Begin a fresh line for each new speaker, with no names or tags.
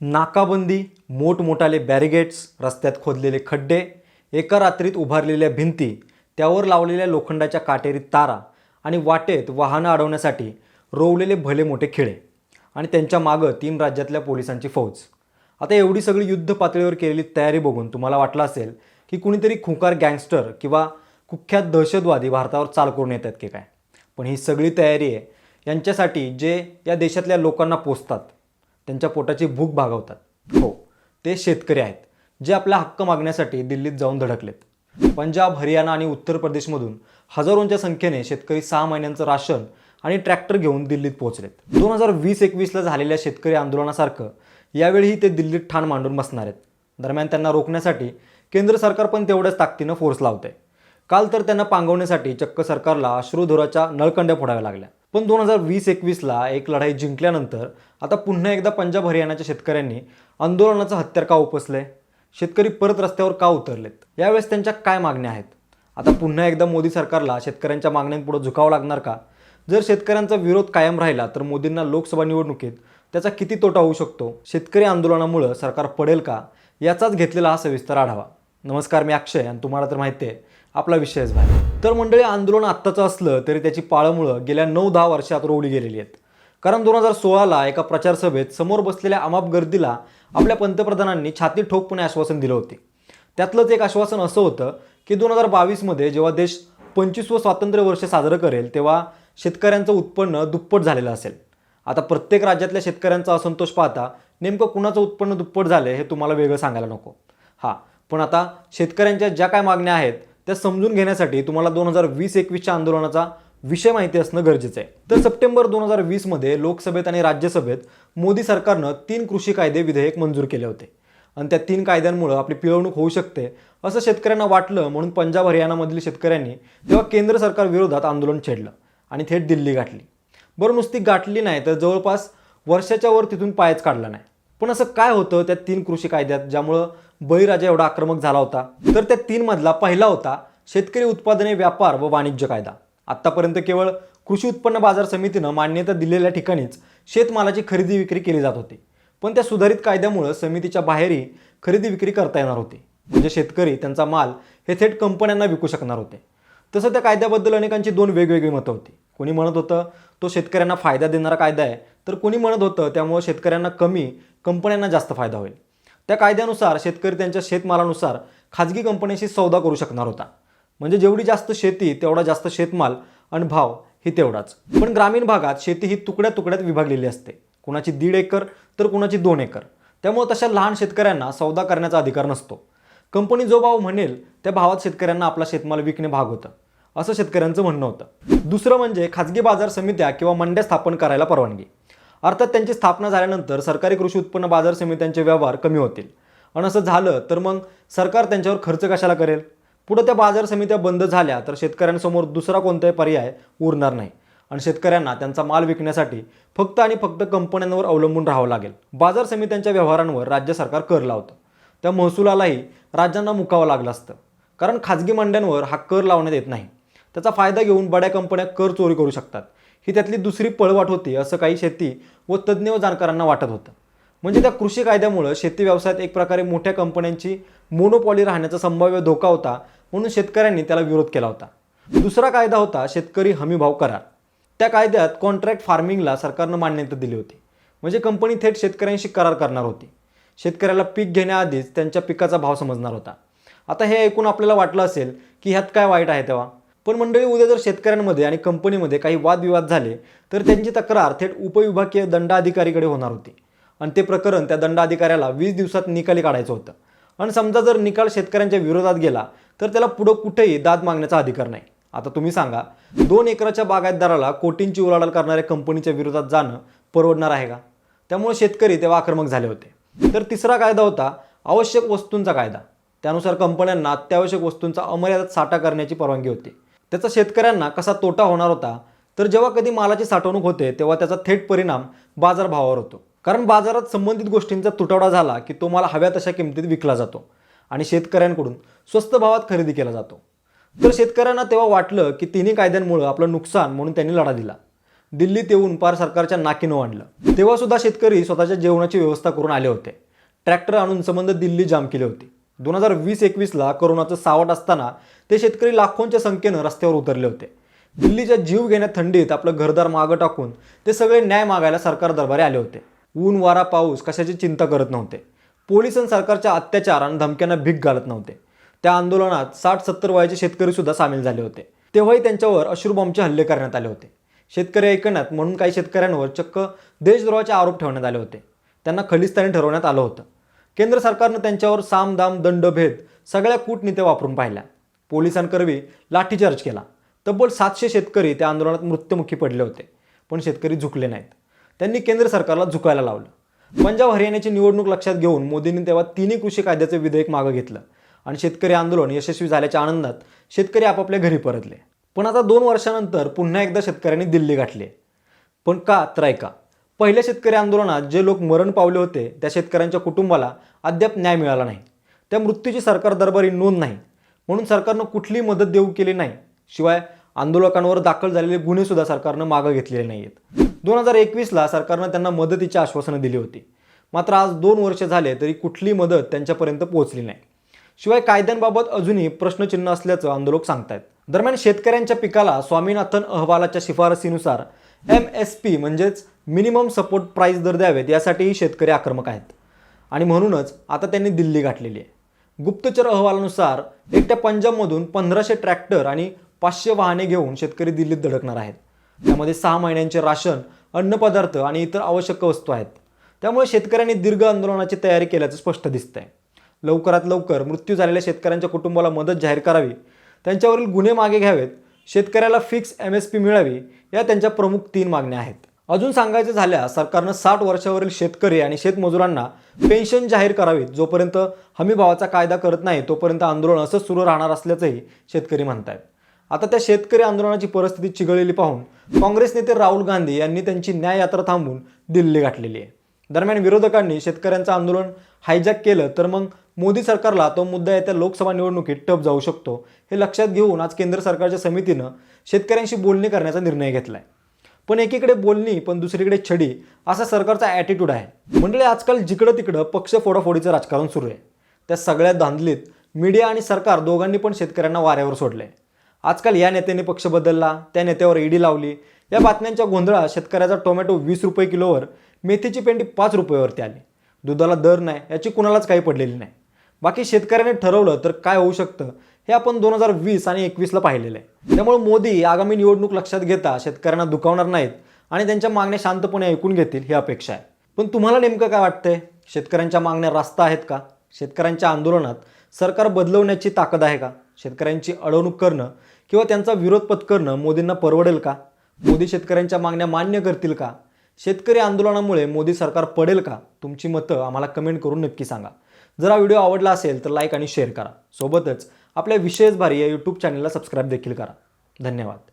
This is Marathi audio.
नाकाबंदी मोठमोठाले बॅरिगेट्स रस्त्यात खोदलेले खड्डे एका रात्रीत उभारलेल्या भिंती त्यावर लावलेल्या लोखंडाच्या काटेरी तारा आणि वाटेत वाहनं अडवण्यासाठी रोवलेले भले मोठे खिळे आणि त्यांच्या मागं तीन राज्यातल्या पोलिसांची फौज. आता एवढी सगळी युद्ध पातळीवर केलेली तयारी बघून तुम्हाला वाटलं असेल की कुणीतरी खुंकार गँगस्टर किंवा कुख्यात दहशतवादी भारतावर चाल करून येतात की काय? पण ही सगळी तयारी आहे यांच्यासाठी जे या देशातल्या लोकांना पोचतात त्यांच्या पोटाची भूक भागवतात. हो ते शेतकरी आहेत जे आपला हक्क मागण्यासाठी दिल्लीत जाऊन धडकलेत. पंजाब हरियाणा आणि उत्तर प्रदेशमधून हजारोंच्या संख्येने शेतकरी सहा महिन्यांचं राशन आणि ट्रॅक्टर घेऊन दिल्लीत पोहोचलेत. दोन हजार वीस एकवीसला झालेल्या शेतकरी आंदोलनासारखं यावेळीही ते दिल्लीत ठाण मांडून बसणार आहेत. दरम्यान त्यांना रोखण्यासाठी केंद्र सरकार पण तेवढ्याच ताकदीनं फोर्स लावतंय. काल तर त्यांना पांगवण्यासाठी चक्क सरकारला अश्रुधुराच्या नळकंड्या फोडाव्या लागल्या. पण दोन हजार वीस एकवीसला एक लढाई जिंकल्यानंतर आता पुन्हा एकदा पंजाब हरियाणाच्या शेतकऱ्यांनी आंदोलनाचं हत्यार का उपसलंय? शेतकरी परत रस्त्यावर का उतरलेत? यावेळेस त्यांच्या काय मागण्या आहेत? आता पुन्हा एकदा मोदी सरकारला शेतकऱ्यांच्या मागण्यांपुढे झुकावं लागणार का? जर शेतकऱ्यांचा विरोध कायम राहिला तर मोदींना लोकसभा निवडणुकीत त्याचा किती तोटा होऊ शकतो? शेतकरी आंदोलनामुळं सरकार पडेल का? याचाच घेतलेला हा सविस्तर आढावा. नमस्कार मी अक्षय आणि तुम्हाला तर माहिती आहे आपला विषयच बाहेर. तर मंडळी आंदोलन आत्ताचं असलं तरी त्याची पाळंमुळं गेल्या नऊ दहा वर्षात रोवली गेलेली आहेत. कारण दोन हजार सोळाला एका प्रचार सभेत समोर बसलेल्या अमाप गर्दीला आपल्या पंतप्रधानांनी छाती ठोकपणे आश्वासन दिलं होते. त्यातलंच एक आश्वासन असं होतं की दोन हजार बावीसमध्ये जेव्हा देश पंचवीसवं स्वातंत्र्य वर्ष साजरं करेल तेव्हा शेतकऱ्यांचं उत्पन्न दुप्पट झालेलं असेल. आता प्रत्येक राज्यातल्या शेतकऱ्यांचा असंतोष पाहता नेमकं कुणाचं उत्पन्न दुप्पट झालं हे तुम्हाला वेगळं सांगायला नको. हां पण आता शेतकऱ्यांच्या ज्या काय मागण्या आहेत त्या समजून घेण्यासाठी तुम्हाला दोन हजार वीस एकवीसच्या आंदोलनाचा विषय माहिती असणं गरजेचं आहे. तर सप्टेंबर दोन हजार वीसमध्ये लोकसभेत आणि राज्यसभेत मोदी सरकारनं तीन कृषी कायदे विधेयक मंजूर केले होते. आणि त्या तीन कायद्यांमुळं आपली पिळवणूक होऊ शकते असं शेतकऱ्यांना वाटलं म्हणून पंजाब हरियाणामधील शेतकऱ्यांनी तेव्हा केंद्र सरकार विरोधात आंदोलन छेडलं आणि थेट दिल्ली गाठली. बरं नुसती गाठली नाही तर जवळपास वर्षाच्या वर तिथून पायच काढला नाही. पण असं काय होतं त्या तीन कृषी कायद्यात ज्यामुळं बळीराजा एवढा आक्रमक झाला होता? तर त्या तीनमधला पहिला होता शेतकरी उत्पादने व्यापार व वाणिज्य कायदा. आत्तापर्यंत केवळ कृषी उत्पन्न बाजार समितीनं मान्यता दिलेल्या ठिकाणीच शेतमालाची खरेदी विक्री केली जात होती. पण त्या सुधारित कायद्यामुळं समितीच्या बाहेरही खरेदी विक्री करता येणार होती. म्हणजे शेतकरी त्यांचा माल हे थेट कंपन्यांना विकू शकणार होते. तसं त्या कायद्याबद्दल अनेकांची दोन वेगवेगळी मतं होती. कोणी म्हणत होतं तो शेतकऱ्यांना फायदा देणारा कायदा आहे. तर कोणी म्हणत होतं त्यामुळं शेतकऱ्यांना कमी कंपन्यांना जास्त फायदा होईल. त्या कायद्यानुसार शेतकरी त्यांच्या शेतमालानुसार खाजगी कंपन्यांशी सौदा करू शकणार होता. म्हणजे जेवढी जास्त शेती तेवढा जास्त शेतमाल आणि भाव ही तेवढाच. पण ग्रामीण भागात शेती ही तुकड्या तुकड्यात विभागलेली असते. कुणाची दीड एकर तर कुणाची दोन एकर. त्यामुळे तशा लहान शेतकऱ्यांना सौदा करण्याचा अधिकार नसतो. कंपनी जो भाव म्हणेल त्या भावात शेतकऱ्यांना आपला शेतमाल विकणे भाग होतं. असं शेतकऱ्यांचं म्हणणं होतं. दुसरं म्हणजे खाजगी बाजार समित्या किंवा मंड्या स्थापन करायला परवानगी. अर्थात त्यांची स्थापना झाल्यानंतर सरकारी कृषी उत्पन्न बाजार समित्यांचे व्यवहार कमी होतील. आणि असं झालं तर मग सरकार त्यांच्यावर खर्च कशाला करेल? पुढं त्या बाजार समित्या बंद झाल्या तर शेतकऱ्यांसमोर दुसरा कोणताही पर्याय उरणार नाही. आणि शेतकऱ्यांना त्यांचा माल विकण्यासाठी फक्त आणि फक्त कंपन्यांवर अवलंबून राहावं लागेल. बाजार समित्यांच्या व्यवहारांवर राज्य सरकार कर लावतं. त्या महसुलालाही राज्यांना मुकावं लागलं असतं. कारण खाजगी मंड्यांवर हा कर लावण्यात येत नाही. त्याचा फायदा घेऊन बड्या कंपन्या कर चोरी करू शकतात. ही त्यातली दुसरी पळवाट होती असं काही शेती व तज्ज्ञ व जाणकारांना वाटत होतं. म्हणजे त्या कृषी कायद्यामुळं शेती व्यवसायात एक प्रकारे मोठ्या कंपन्यांची मोनोपॉली राहण्याचा संभाव्य धोका होता म्हणून शेतकऱ्यांनी त्याला विरोध केला होता. दुसरा कायदा होता शेतकरी हमीभाव करार. त्या कायद्यात कॉन्ट्रॅक्ट फार्मिंगला सरकारनं मान्यता दिली होती. म्हणजे कंपनी थेट शेतकऱ्यांशी करार करणार होती. शेतकऱ्याला पीक घेण्याआधीच त्यांच्या पिकाचा भाव समजणार होता. आता हे ऐकून आपल्याला वाटलं असेल की ह्यात काय वाईट आहे तेव्हा. पण मंडळी उद्या जर शेतकऱ्यांमध्ये आणि कंपनीमध्ये काही वादविवाद झाले तर त्यांची तक्रार थेट उपविभागीय दंडाधिकारीकडे होणार होती. आणि ते प्रकरण त्या दंडाधिकाऱ्याला वीस दिवसात निकाली काढायचं होतं. आणि समजा जर निकाल शेतकऱ्यांच्या विरोधात गेला तर त्याला पुढं कुठेही दाद मागण्याचा अधिकार नाही. आता तुम्ही सांगा दोन एकराच्या बागायतदाराला कोटींची उलाढाल करणाऱ्या कंपनीच्या विरोधात जाणं परवडणार आहे का? त्यामुळे शेतकरी तेव्हा आक्रमक झाले होते. तर तिसरा कायदा होता आवश्यक वस्तूंचा कायदा. त्यानुसार कंपन्यांना अत्यावश्यक वस्तूंचा अमर्यादित साठा करण्याची परवानगी होती. त्याचा शेतकऱ्यांना कसा तोटा होणार होता? तर जेव्हा कधी मालाची साठवणूक होते तेव्हा त्याचा थेट परिणाम बाजारभावावर होतो. कारण बाजारात संबंधित गोष्टींचा तुटवडा झाला की तो माल हव्या तशा किमतीत विकला जातो. आणि शेतकऱ्यांकडून स्वस्त भावात खरेदी केला जातो. तर शेतकऱ्यांना तेव्हा वाटलं की तिन्ही कायद्यांमुळं आपलं नुकसान म्हणून त्यांनी लढा दिला. दिल्लीत येऊन पार सरकारच्या नाकीनं आणलं तेव्हा सुद्धा शेतकरी स्वतःच्या जेवणाची व्यवस्था करून आले होते. ट्रॅक्टर आणून संबंध दिल्ली जाम केले होते. दोन हजार वीस एकवीसला करोनाचं सावट असताना ते शेतकरी लाखोंच्या संख्येनं रस्त्यावर उतरले होते. दिल्लीच्या जीव घेण्या थंडीत आपलं घरदार मागं टाकून ते सगळे न्याय मागायला सरकार दरबारी आले होते. ऊन वारा पाऊस कशाची चिंता करत नव्हते. पोलीस आणि सरकारच्या अत्याचार आणि धमक्यांना भीक घालत नव्हते. त्या आंदोलनात साठ सत्तर वयाचे शेतकरी सुद्धा सामील झाले होते. तेव्हाही त्यांच्यावर अश्रुबॉम्बचे हल्ले करण्यात आले होते. शेतकरी ऐकण्यात म्हणून काही शेतकऱ्यांवर चक्क देशद्रोहाचे आरोप ठेवण्यात आले होते. त्यांना खलिस्तानी ठरवण्यात आलं होतं. केंद्र सरकारनं त्यांच्यावर साम दाम दंड भेद सगळ्या कूटनीत्या वापरून पाहिल्या. पोलिसांकरवी लाठीचार्ज केला. तब्बल सातशे शेतकरी त्या आंदोलनात मृत्युमुखी पडले होते पण शेतकरी झुकले नाहीत. त्यांनी केंद्र सरकारला झुकायला लावलं. पंजाब हरियाणाची निवडणूक लक्षात घेऊन मोदींनी तेव्हा तिन्ही कृषी कायद्याचे विधेयक मागं घेतलं. आणि शेतकरी आंदोलन यशस्वी झाल्याच्या आनंदात शेतकरी आपापल्या घरी परतले. पण आता दोन वर्षानंतर पुन्हा एकदा शेतकऱ्यांनी दिल्ली गाठली. पण का? तर ऐका. पहिल्या शेतकरी आंदोलनात जे लोक मरण पावले होते त्या शेतकऱ्यांच्या कुटुंबाला अद्याप न्याय मिळाला नाही. त्या मृत्यूची सरकार दरबारी नोंद नाही. म्हणून सरकारनं कुठलीही मदत देऊ केली नाही. शिवाय आंदोलकांवर दाखल झालेले गुन्हे सुद्धा सरकारनं मागं घेतलेले नाही आहेत दोन हजार एकवीसला सरकारनं त्यांना मदतीची आश्वासनं दिली होती. मात्र आज दोन वर्ष झाले तरी कुठली मदत त्यांच्यापर्यंत पोहोचली नाही. शिवाय कायद्यांबाबत अजूनही प्रश्नचिन्ह असल्याचं आंदोलक सांगतायत. दरम्यान शेतकऱ्यांच्या पिकाला स्वामीनाथन अहवालाच्या शिफारसीनुसार एम एस पी म्हणजेच मिनिमम सपोर्ट प्राईस दर द्यावेत यासाठीही शेतकरी आक्रमक आहेत. आणि म्हणूनच आता त्यांनी दिल्ली गाठलेली आहे. गुप्तचर अहवालानुसार एकट्या पंजाबमधून पंधराशे ट्रॅक्टर आणि पाचशे वाहने घेऊन शेतकरी दिल्लीत धडकणार आहेत. त्यामध्ये सहा महिन्यांचे राशन अन्नपदार्थ आणि इतर आवश्यक वस्तू आहेत. त्यामुळे शेतकऱ्यांनी दीर्घ आंदोलनाची तयारी केल्याचं स्पष्ट दिसतंय. लवकरात लवकर मृत्यू झालेल्या शेतकऱ्यांच्या कुटुंबाला मदत जाहीर करावी. त्यांच्यावरील गुन्हे मागे घ्यावेत. शेतकऱ्याला फिक्स एम एस पी मिळावी या त्यांच्या प्रमुख तीन मागण्या आहेत. अजून सांगायचं झाल्यास सरकारनं साठ वर्षावरील शेतकरी आणि शेतमजुरांना पेन्शन जाहीर करावीत जोपर्यंत हमीभावाचा कायदा करत नाही तोपर्यंत आंदोलन असंच सुरू राहणार असल्याचंही शेतकरी म्हणतायत. आता त्या शेतकरी आंदोलनाची परिस्थिती चिघळलेली पाहून काँग्रेस नेते राहुल गांधी यांनी त्यांची न्याय यात्रा थांबवून दिल्ली गाठलेली आहे. दरम्यान विरोधकांनी शेतकऱ्यांचं आंदोलन हायजॅक केलं तर मग मोदी सरकारला तो मुद्दा येत्या लोकसभा निवडणुकीत टप जाऊ शकतो हे लक्षात घेऊन आज केंद्र सरकारच्या समितीनं शेतकऱ्यांशी बोलणी करण्याचा निर्णय घेतलाय. पण एकीकडे बोलणी पण दुसरीकडे छडी असा सरकारचा ॲटिट्यूड आहे. मंडळी आजकाल जिकडं तिकडं पक्ष फोडाफोडीचं राजकारण सुरू आहे. त्या सगळ्या धांदलीत मीडिया आणि सरकार दोघांनी पण शेतकऱ्यांना वाऱ्यावर सोडलंय. आजकाल या नेत्याने पक्ष बदलला त्या नेत्यावर ईडी लावली. या बातम्यांच्या गोंधळात शेतकऱ्याचा टोमॅटो वीस रुपये किलोवर मेथीची पेंडी पाच रुपयावरती आली. दुधाला दर नाही याची कुणालाच काही पडलेली नाही. बाकी शेतकऱ्याने ठरवलं तर काय होऊ शकतं हे आपण दोन हजार वीस आणि एकवीसला पाहिलेलं आहे. त्यामुळे मोदी आगामी निवडणूक लक्षात घेता शेतकऱ्यांना दुखावणार नाहीत आणि त्यांच्या मागण्या शांतपणे ऐकून घेतील ही अपेक्षा आहे. पण तुम्हाला नेमकं काय वाटतंय? शेतकऱ्यांच्या मागण्या रास्ता आहेत का? शेतकऱ्यांच्या आंदोलनात सरकार बदलवण्याची ताकद आहे का? शेतकऱ्यांची अडवणूक करणं किंवा त्यांचा विरोध पत्करणं मोदींना परवडेल का? मोदी शेतकऱ्यांच्या मागण्या मान्य करतील का? शेतकरी आंदोलनामुळे मोदी सरकार पडेल का? तुमची मतं आम्हाला कमेंट करून नक्की सांगा. जर हा व्हिडिओ आवडला असेल तर लाईक आणि शेअर करा. सोबतच आपल्या विशेष भारी या यूट्यूब चॅनलला सबस्क्राईब देखील करा. धन्यवाद.